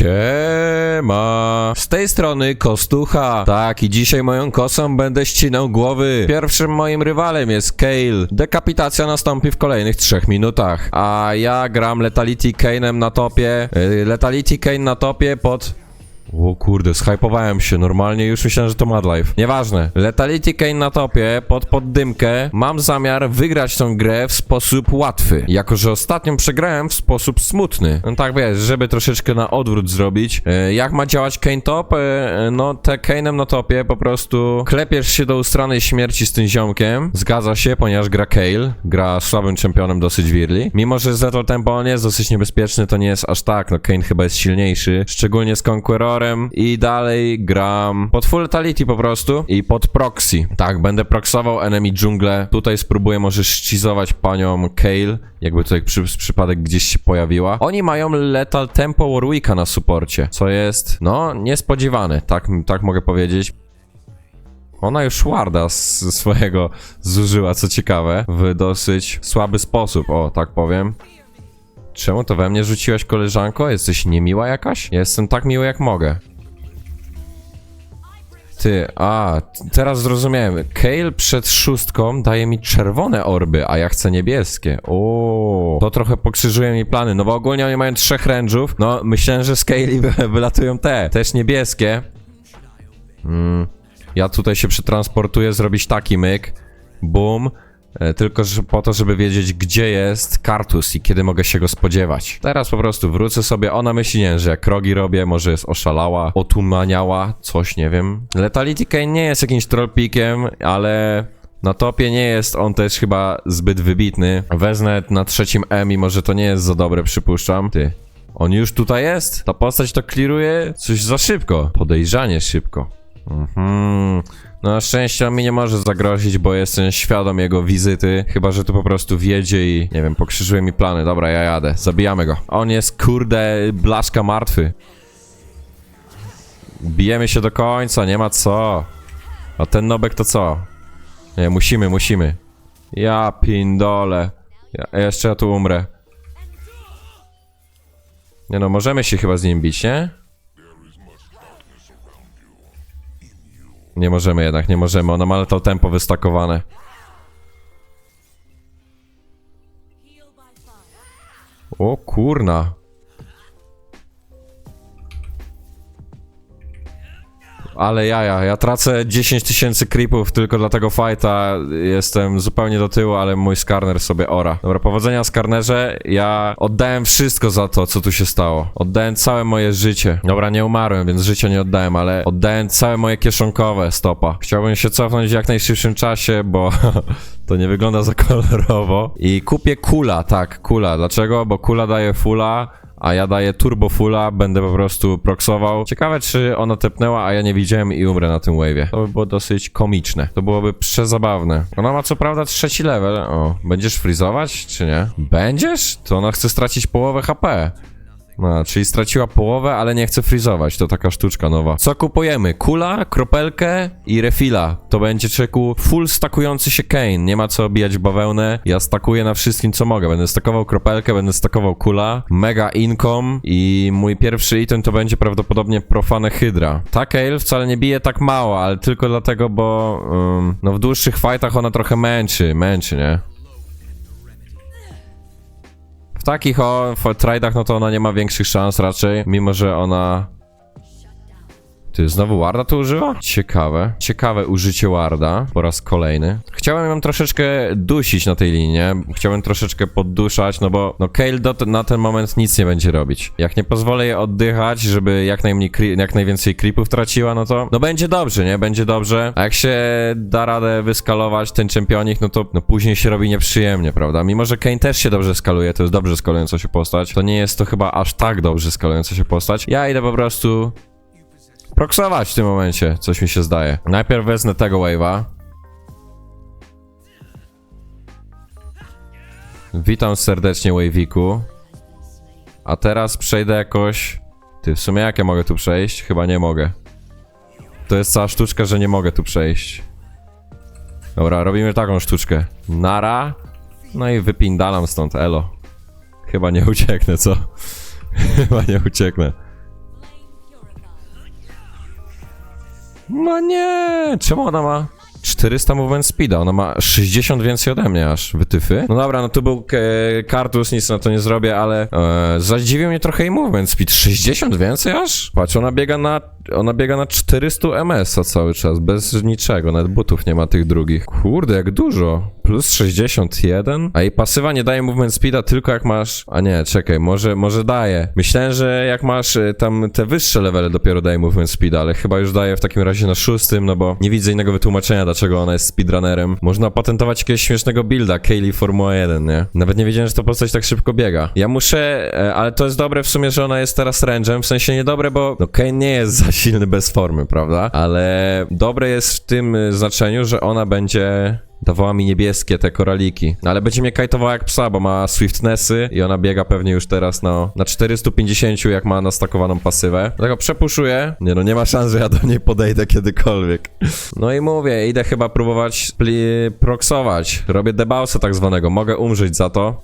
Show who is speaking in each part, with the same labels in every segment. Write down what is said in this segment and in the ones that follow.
Speaker 1: Siema! Z tej strony Kostucha. Tak, i dzisiaj moją kosą będę ścinał głowy. Pierwszym moim rywalem jest Kale. Dekapitacja nastąpi w kolejnych trzech minutach. A ja gram Letality Kane'em na topie. Yy, Letality Kane na topie pod... O kurde, zhypowałem się, normalnie już myślałem, że to Madlife. Nieważne. Letality Kane na topie, pod poddymkę. Mam zamiar wygrać tą grę w sposób łatwy. Jako, że ostatnio przegrałem w sposób smutny. No tak wiesz, żeby troszeczkę na odwrót zrobić. E, jak ma działać Kane top? E, no te Kane'em na topie po prostu klepiesz się do ustranej śmierci z tym ziomkiem. Zgadza się, ponieważ gra Kale. Gra słabym czempionem dosyć wirli. Mimo, że Zettel Tempo on jest dosyć niebezpieczny, to nie jest aż tak. No Kane chyba jest silniejszy. Szczególnie z I dalej gram pod full letality po prostu. I pod proxy. Tak, będę proxował enemy dżunglę. Tutaj spróbuję może szcizować panią Kale. Jakby tutaj przy, przypadek gdzieś się pojawiła. Oni mają lethal tempo Warwicka na suporcie. Co jest, no, niespodziewane. Tak, tak mogę powiedzieć. Ona już Warda swojego zużyła, co ciekawe, w dosyć słaby sposób, o, tak powiem. Czemu to we mnie rzuciłaś, koleżanko? Jesteś niemiła jakaś? Ja jestem tak miły, jak mogę. Ty, a, teraz zrozumiałem. Kale przed szóstką daje mi czerwone orby, a ja chcę niebieskie. O, to trochę pokrzyżuje mi plany, no bo ogólnie oni mają trzech range'ów. No, myślałem, że z Kale wy- wylatują te, też niebieskie. Mm, ja tutaj się przetransportuję, zrobić taki myk. Boom. E, Tylko po to, żeby wiedzieć, gdzie jest kartus i kiedy mogę się go spodziewać. Teraz po prostu wrócę sobie. Ona myśli, nie, że jak krogi robię, może jest oszalała, otumaniała, coś, nie wiem. Letality Kane nie jest jakimś trollpikiem, ale na topie nie jest on też chyba zbyt wybitny. Wezmę na trzecim E, mimo że to nie jest za dobre, przypuszczam. Ty, on już tutaj jest? Ta postać to kliruje coś za szybko. Podejrzanie szybko. Mhm. No szczęście on mi nie może zagrozić, bo jestem świadom jego wizyty. Chyba, że tu po prostu wiedzie i nie wiem, pokrzyżuje mi plany. Dobra, ja jadę. Zabijamy go. On jest kurde blaszka martwy. Bijemy się do końca, nie ma co. A ten nobek to co? Nie, musimy, musimy. Ja pindole. Ja, jeszcze ja tu umrę. Nie no, możemy się chyba z nim bić, nie? Nie możemy jednak, nie możemy. Ona ma to tempo wystakowane. O kurna. Ale jaja, ja tracę 10 tysięcy creepów tylko dla tego fighta. Jestem zupełnie do tyłu, ale mój skarner sobie ora. Dobra, powodzenia skarnerze. Ja oddałem wszystko za to, co tu się stało. Oddałem całe moje życie. Dobra, nie umarłem, więc życia nie oddałem, ale oddałem całe moje kieszonkowe stopa. Chciałbym się cofnąć w jak najszybszym czasie, bo to nie wygląda za kolorowo. I kupię kula, tak, kula. Dlaczego? Bo kula daje fulla a ja daję turbo fulla, będę po prostu proxował. Ciekawe, czy ona tepnęła, a ja nie widziałem i umrę na tym wave'ie. To by było dosyć komiczne. To byłoby przezabawne. Ona ma co prawda trzeci level. O, będziesz frizować, czy nie? Będziesz? To ona chce stracić połowę HP. No, czyli straciła połowę, ale nie chce frizować. To taka sztuczka nowa. Co kupujemy? Kula, kropelkę i refila. To będzie czeku full stakujący się Kane. Nie ma co obijać bawełnę. Ja stakuję na wszystkim, co mogę. Będę stakował kropelkę, będę stakował kula. Mega income i mój pierwszy item to będzie prawdopodobnie profane hydra. Ta Kale wcale nie bije tak mało, ale tylko dlatego, bo um, no w dłuższych fightach ona trochę męczy. Męczy, nie? W takich o w tradeach no to ona nie ma większych szans raczej, mimo że ona... Ty, znowu Warda tu używa? Ciekawe. Ciekawe użycie Warda po raz kolejny. Chciałem ją troszeczkę dusić na tej linii? Chciałem troszeczkę podduszać, no bo no Kale do, na ten moment nic nie będzie robić. Jak nie pozwolę jej oddychać, żeby jak najmniej, jak najwięcej creepów traciła, no to no będzie dobrze, nie? Będzie dobrze. A jak się da radę wyskalować ten czempionik, no to no później się robi nieprzyjemnie, prawda? Mimo, że Kane też się dobrze skaluje, to jest dobrze skalująca się postać, to nie jest to chyba aż tak dobrze skalująca się postać. Ja idę po prostu proksować w tym momencie, coś mi się zdaje. Najpierw wezmę tego wave'a. Witam serdecznie, Wave'iku. A teraz przejdę jakoś... Ty, w sumie jak ja mogę tu przejść? Chyba nie mogę. To jest cała sztuczka, że nie mogę tu przejść. Dobra, robimy taką sztuczkę. Nara. No i wypindalam stąd, elo. Chyba nie ucieknę, co? Chyba nie ucieknę. No nie, czemu ona ma 400 movement speeda? Ona ma 60 więcej ode mnie aż, wytyfy. No dobra, no tu był e, kartus, nic na to nie zrobię, ale e, zadziwił mnie trochę jej movement speed. 60 więcej aż? Patrz, ona biega na, ona biega na 400 ms-a cały czas, bez niczego, nawet butów nie ma tych drugich. Kurde, jak dużo. Plus 61? A jej pasywa nie daje movement speeda tylko jak masz... A nie, czekaj, może, może daje. Myślałem, że jak masz y, tam te wyższe levele dopiero daje movement speeda, ale chyba już daje w takim razie na szóstym, no bo nie widzę innego wytłumaczenia, dlaczego ona jest speedrunnerem. Można patentować jakiegoś śmiesznego builda, Kaylee Formuła 1, nie? Nawet nie wiedziałem, że to postać tak szybko biega. Ja muszę... e, Ale to jest dobre w sumie, że ona jest teraz range'em, w sensie niedobre, bo no Kane nie jest za silny bez formy, prawda? Ale dobre jest w tym y, znaczeniu, że ona będzie dawała mi niebieskie te koraliki. No, ale będzie mnie kajtowała jak psa, bo ma swiftnessy i ona biega pewnie już teraz no, na 450 jak ma nastakowaną pasywę. Dlatego przepuszuję. Nie no, nie ma szans, że ja do niej podejdę kiedykolwiek. No i mówię, idę chyba próbować pli- proxować. Robię debausa tak zwanego. Mogę umrzeć za to.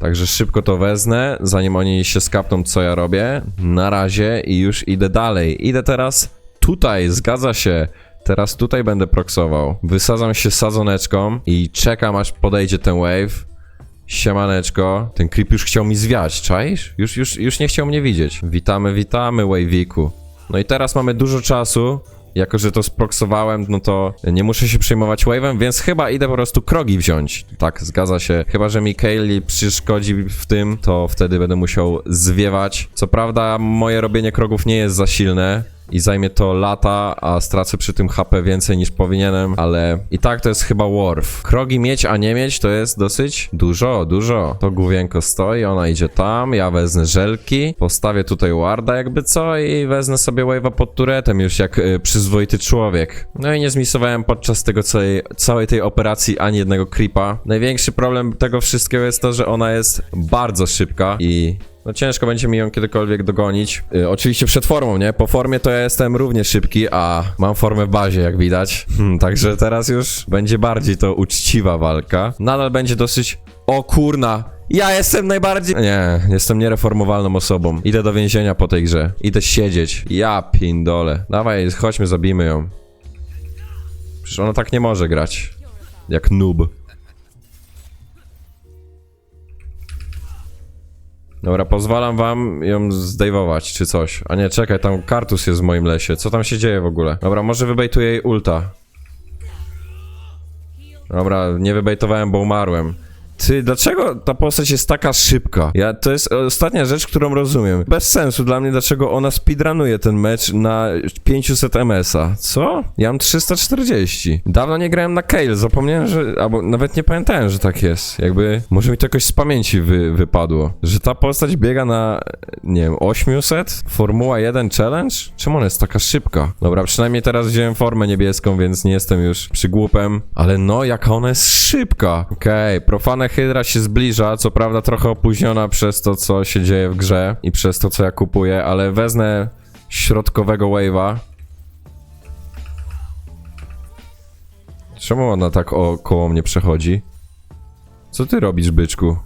Speaker 1: Także szybko to wezmę, zanim oni się skapną, co ja robię. Na razie i już idę dalej. Idę teraz tutaj, zgadza się. Teraz tutaj będę proksował. Wysadzam się sadzoneczką i czekam, aż podejdzie ten wave. Siemaneczko. Ten creep już chciał mi zwiać, czaisz? Już, już, już nie chciał mnie widzieć. Witamy, witamy, wave'iku. No i teraz mamy dużo czasu. Jako, że to sproksowałem, no to nie muszę się przejmować wave'em, więc chyba idę po prostu krogi wziąć. Tak, zgadza się. Chyba, że mi Kaylee przeszkodzi w tym, to wtedy będę musiał zwiewać. Co prawda, moje robienie krogów nie jest za silne. I zajmie to lata, a stracę przy tym HP więcej niż powinienem, ale i tak to jest chyba worth. Krogi mieć, a nie mieć to jest dosyć dużo, dużo. To główienko stoi, ona idzie tam, ja wezmę żelki, postawię tutaj warda jakby co i wezmę sobie wave'a pod turetem już jak y, przyzwoity człowiek. No i nie zmisowałem podczas tego całej, całej tej operacji ani jednego creepa. Największy problem tego wszystkiego jest to, że ona jest bardzo szybka i no ciężko będzie mi ją kiedykolwiek dogonić. Y, oczywiście przed formą, nie? Po formie to ja jestem równie szybki, a mam formę w bazie, jak widać. Hmm, także teraz już będzie bardziej to uczciwa walka. Nadal będzie dosyć... O kurna! Ja jestem najbardziej... Nie, jestem niereformowalną osobą. Idę do więzienia po tej grze. Idę siedzieć. Ja pindole. Dawaj, chodźmy, zabijmy ją. Przecież ona tak nie może grać. Jak noob. Dobra, pozwalam wam ją zdejmować, czy coś. A nie, czekaj, tam kartus jest w moim lesie. Co tam się dzieje w ogóle? Dobra, może wybejtuję jej ulta. Dobra, nie wybejtowałem, bo umarłem. Ty, dlaczego ta postać jest taka szybka? Ja, to jest ostatnia rzecz, którą rozumiem. Bez sensu dla mnie, dlaczego ona speedrunuje ten mecz na 500 MS-a. Co? Ja mam 340. Dawno nie grałem na Kale, zapomniałem, że... albo nawet nie pamiętałem, że tak jest. Jakby, może mi to jakoś z pamięci wy, wypadło. Że ta postać biega na, nie wiem, 800? Formuła 1 Challenge? Czemu ona jest taka szybka? Dobra, przynajmniej teraz wziąłem formę niebieską, więc nie jestem już przygłupem. Ale no, jaka ona jest szybka. Okej, profane Hydra się zbliża, co prawda trochę opóźniona przez to, co się dzieje w grze i przez to, co ja kupuję, ale wezmę środkowego wave'a. Czemu ona tak o, koło mnie przechodzi? Co ty robisz, byczku?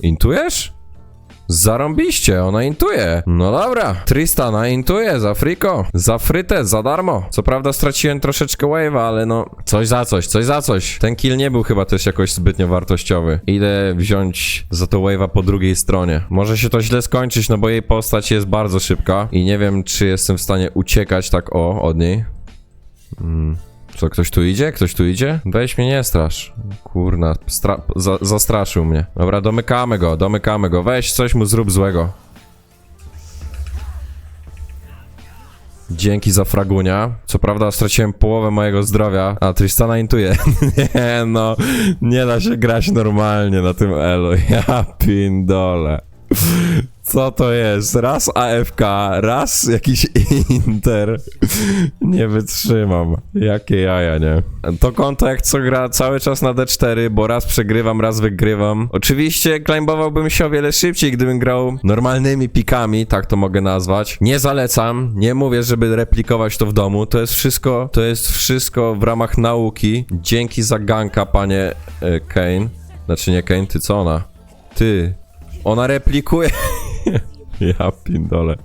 Speaker 1: Intujesz? Zarąbiście, ona intuje. No dobra, Tristana intuje za friko, za frytę, za darmo. Co prawda straciłem troszeczkę wave'a, ale no, coś za coś, coś za coś. Ten kill nie był chyba też jakoś zbytnio wartościowy. Idę wziąć za to wave'a po drugiej stronie. Może się to źle skończyć, no bo jej postać jest bardzo szybka i nie wiem, czy jestem w stanie uciekać tak o, od niej. Mm. Co, ktoś tu idzie? Ktoś tu idzie? Weź mnie nie strasz. Kurna, stra- za- zastraszył mnie. Dobra, domykamy go, domykamy go. Weź coś mu zrób złego. Dzięki za fragunia. Co prawda straciłem połowę mojego zdrowia, a Tristana intuje. nie no, nie da się grać normalnie na tym elo. Ja pindole. Co to jest? Raz AFK, raz jakiś Inter. Nie wytrzymam. Jakie jaja, nie? To konto jak co gra cały czas na D4, bo raz przegrywam, raz wygrywam. Oczywiście klaimbowałbym się o wiele szybciej, gdybym grał normalnymi pikami, tak to mogę nazwać. Nie zalecam, nie mówię, żeby replikować to w domu. To jest wszystko, to jest wszystko w ramach nauki. Dzięki za ganka, panie e, Kane. Znaczy nie Kane, ty co ona? Ty. Ona replikuje. Ja pindole.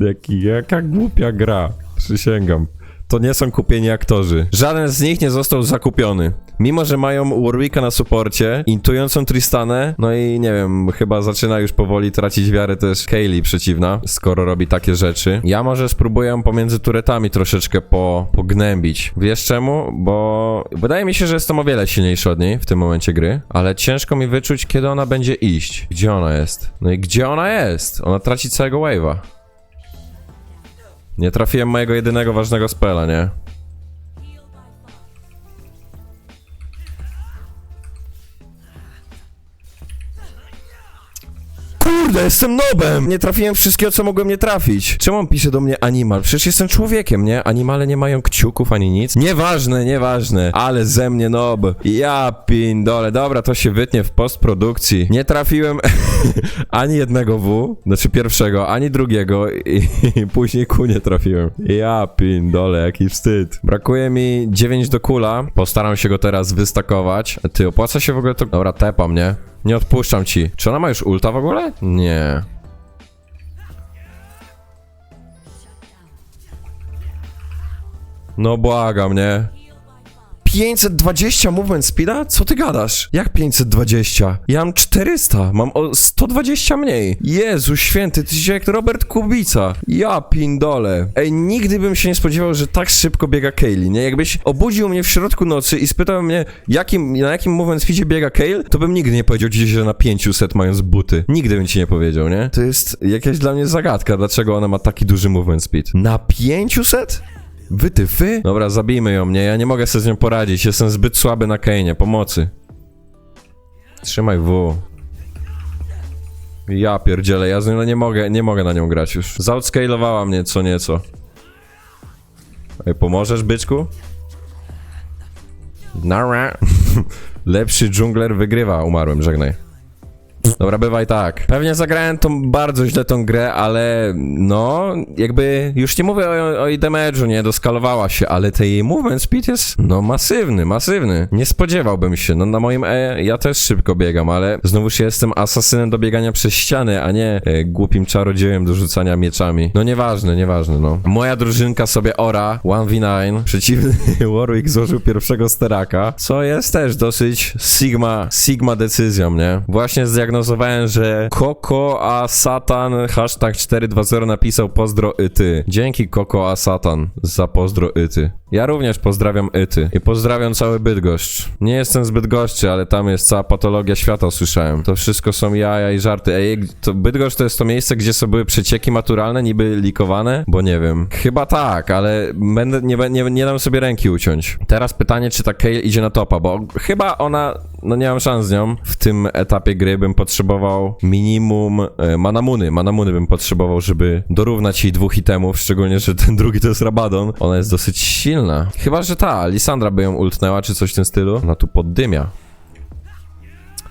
Speaker 1: Jaki, jaka głupia gra. Przysięgam. To nie są kupieni aktorzy. Żaden z nich nie został zakupiony. Mimo, że mają Warwicka na suporcie, intującą Tristanę, no i nie wiem, chyba zaczyna już powoli tracić wiarę też Kaylee przeciwna, skoro robi takie rzeczy. Ja może spróbuję pomiędzy turetami troszeczkę po, pognębić. Wiesz czemu? Bo wydaje mi się, że jestem o wiele silniejszy od niej w tym momencie gry, ale ciężko mi wyczuć, kiedy ona będzie iść. Gdzie ona jest? No i gdzie ona jest? Ona traci całego wave'a. Nie trafiłem mojego jedynego ważnego spela, nie? Kurde, jestem nobem! Nie trafiłem wszystkiego, co mogłem nie trafić. Czemu on pisze do mnie animal? Przecież jestem człowiekiem, nie? Animale nie mają kciuków ani nic. Nieważne, nieważne. Ale ze mnie nob. Ja pindole. Dobra, to się wytnie w postprodukcji. Nie trafiłem ani jednego W, znaczy pierwszego, ani drugiego i, i później Q nie trafiłem. Ja pindole, jaki wstyd. Brakuje mi 9 do kula. Postaram się go teraz wystakować. Ty, opłaca się w ogóle to... Dobra, tepa mnie. Nie odpuszczam ci. Czy ona ma już ulta w ogóle? Nie. No błagam, nie? 520 movement speeda? Co ty gadasz? Jak 520? Ja mam 400, mam o 120 mniej. Jezu święty, ty się jak Robert Kubica. Ja pindole. Ej, nigdy bym się nie spodziewał, że tak szybko biega Kaylee, nie? Jakbyś obudził mnie w środku nocy i spytał mnie, jakim, na jakim movement speedzie biega Kale, to bym nigdy nie powiedział ci, że na 500 mając buty. Nigdy bym ci nie powiedział, nie? To jest jakaś dla mnie zagadka, dlaczego ona ma taki duży movement speed. Na 500? Wytyfy? Dobra, zabijmy ją, nie? Ja nie mogę sobie z nią poradzić. Jestem zbyt słaby na Kane'ie. Pomocy. Trzymaj W. Ja pierdzielę, ja z nią nie mogę, nie mogę na nią grać już. Zoutscalowała mnie co nieco. Ej, pomożesz, byczku? Nara. Lepszy dżungler wygrywa. Umarłem, żegnaj. Dobra, bywaj tak. Pewnie zagrałem tą bardzo źle tą grę, ale no, jakby już nie mówię o, o jej damage'u, nie, doskalowała się, ale ten jej movement speed jest, no, masywny, masywny. Nie spodziewałbym się, no na moim E ja też szybko biegam, ale znowuż jestem asasynem do biegania przez ściany, a nie e, głupim czarodziejem do rzucania mieczami. No nieważne, nieważne, no. Moja drużynka sobie ora, 1v9, przeciwny Warwick złożył pierwszego steraka, co jest też dosyć sigma, sigma decyzją, nie? Właśnie zdiagnozowałem, że Koko a Satan hashtag 420 napisał pozdro Yty. Dzięki Koko a Satan za pozdro Yty. Ja również pozdrawiam Yty i pozdrawiam cały Bydgoszcz. Nie jestem z Bydgoszczy, ale tam jest cała patologia świata, usłyszałem. To wszystko są jaja i żarty. Ej, to Bydgoszcz to jest to miejsce, gdzie są były przecieki maturalne, niby likowane? Bo nie wiem. Chyba tak, ale będę, nie, nie, nie dam sobie ręki uciąć. Teraz pytanie, czy ta Kale idzie na topa, bo chyba ona, no nie mam szans z nią. W tym etapie gry bym potrzebował minimum e, manamuny. Manamuny bym potrzebował, żeby dorównać jej dwóch itemów, szczególnie, że ten drugi to jest Rabadon. Ona jest dosyć silna. Chyba, że ta, Lisandra by ją ultnęła, czy coś w tym stylu. Ona tu poddymia.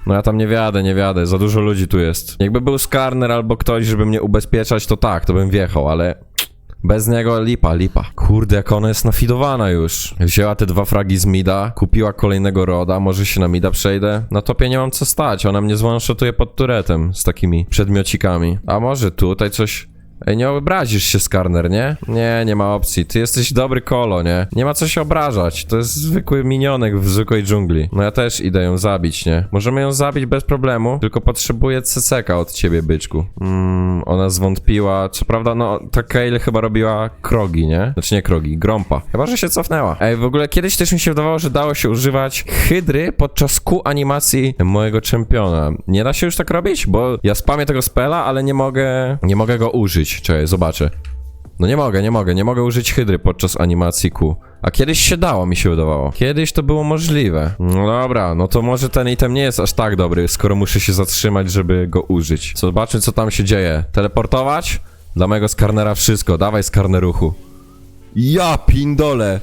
Speaker 1: No ja tam nie wiadę, nie wiadę, za dużo ludzi tu jest. Jakby był Skarner albo ktoś, żeby mnie ubezpieczać, to tak, to bym wjechał, ale... Bez niego lipa, lipa. Kurde, jak ona jest nafidowana już. Wzięła te dwa fragi z mida, kupiła kolejnego roda, może się na mida przejdę. Na topie nie mam co stać, ona mnie zwanshotuje pod turetem z takimi przedmiocikami. A może tutaj coś... Ej, nie obrazisz się, Skarner, nie? Nie, nie ma opcji. Ty jesteś dobry kolo, nie? Nie ma co się obrażać. To jest zwykły minionek w zwykłej dżungli. No ja też idę ją zabić, nie? Możemy ją zabić bez problemu, tylko potrzebuję CCK od ciebie, byczku. Mmm, ona zwątpiła. Co prawda, no, ta Kale chyba robiła krogi, nie? Znaczy nie krogi, grompa. Chyba, że się cofnęła. Ej, w ogóle kiedyś też mi się wydawało, że dało się używać hydry podczas Q animacji mojego czempiona. Nie da się już tak robić? Bo ja spamię tego spela, ale nie mogę, nie mogę go użyć. Czekaj, zobaczę. No nie mogę, nie mogę, nie mogę użyć hydry podczas animacji Q. A kiedyś się dało, mi się wydawało. Kiedyś to było możliwe. No dobra, no to może ten item nie jest aż tak dobry, skoro muszę się zatrzymać, żeby go użyć. Zobaczmy, co tam się dzieje. Teleportować? Dla mojego skarnera wszystko, dawaj skarneruchu. Ja pindole!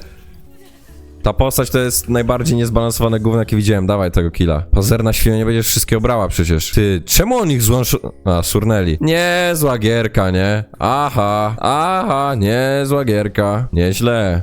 Speaker 1: Ta postać to jest najbardziej niezbalansowane gówno, jakie widziałem. Dawaj tego killa. Pazerna świnia nie będziesz wszystkie brała przecież. Ty, czemu on ich złącz... A, surnęli. Nie, zła gierka, nie? Aha, aha, nie, zła gierka. Nieźle.